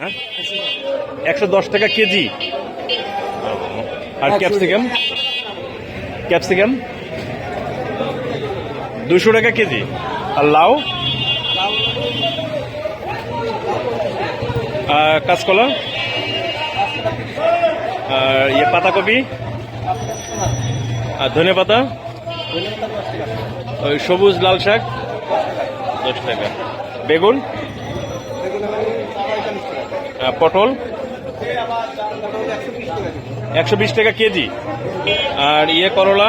হ্যাঁ? একশো দশ টাকা কেজি। আর ক্যাপসিকাম? ক্যাপসিকাম? দুশো টাকা কেজি। আর লাউ? আর কাঁচকলা? আর ইয়ে পাতাকপি? আর ধনে পাতা? ওই সবুজ লাল শাক? দশ টাকা। বেগুন? পটল? একশো বিশ টাকা কেজি। আর ইয়ে করলা?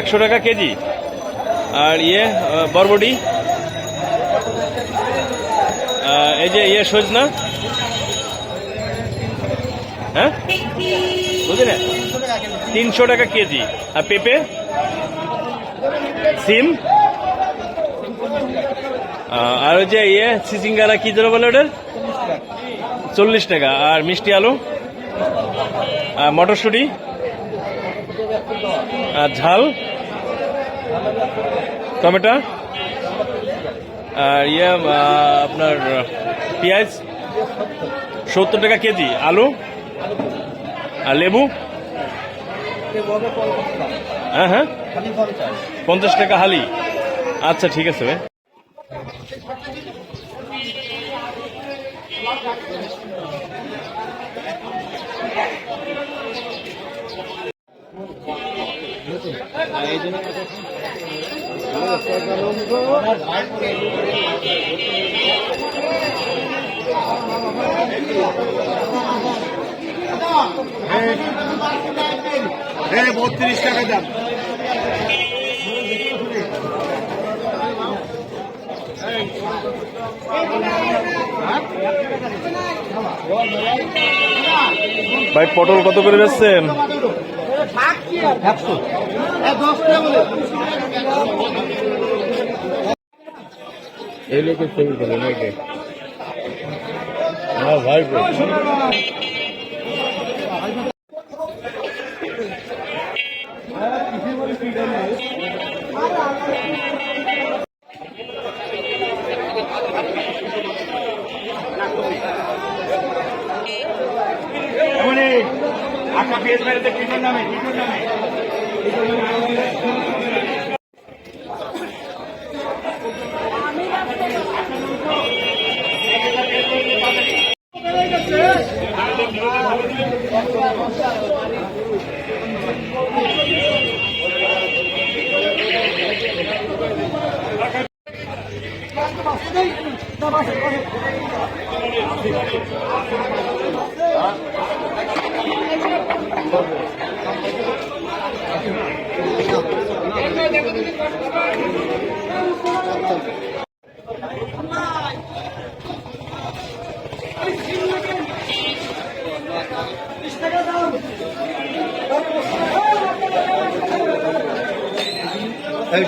একশো টাকা কেজি। আর ইয়ে আহ, বরবটি? এই যে ইয়ে সজনা? হ্যাঁ? বুঝলেন তিনশো টাকা কেজি। আর পেঁপে? সিম? আর ওই যে ইয়ে সিসিঙ্গারা কি যেন বলে ওটার? চল্লিশ টাকা। আর মিষ্টি আলু? আর মটরশুঁটি? আর ঝাল? টমেটো? আর ইয়ে আপনার, পেঁয়াজ? সত্তর টাকা কেজি। আলু? আর লেবু? হ্যাঁ হ্যাঁ। পঞ্চাশ টাকা হালি। আচ্ছা ঠিক আছে ভাই। হ্যাঁ বত্রিশ টাকা দাম ভাই পটল কত করে যাচ্ছেন? এই লোকের ছবি করে হ্যাঁ ভাই আটা পেঁয়াজ বাড়িতে কিটোর নামে কিটোর নামে। এই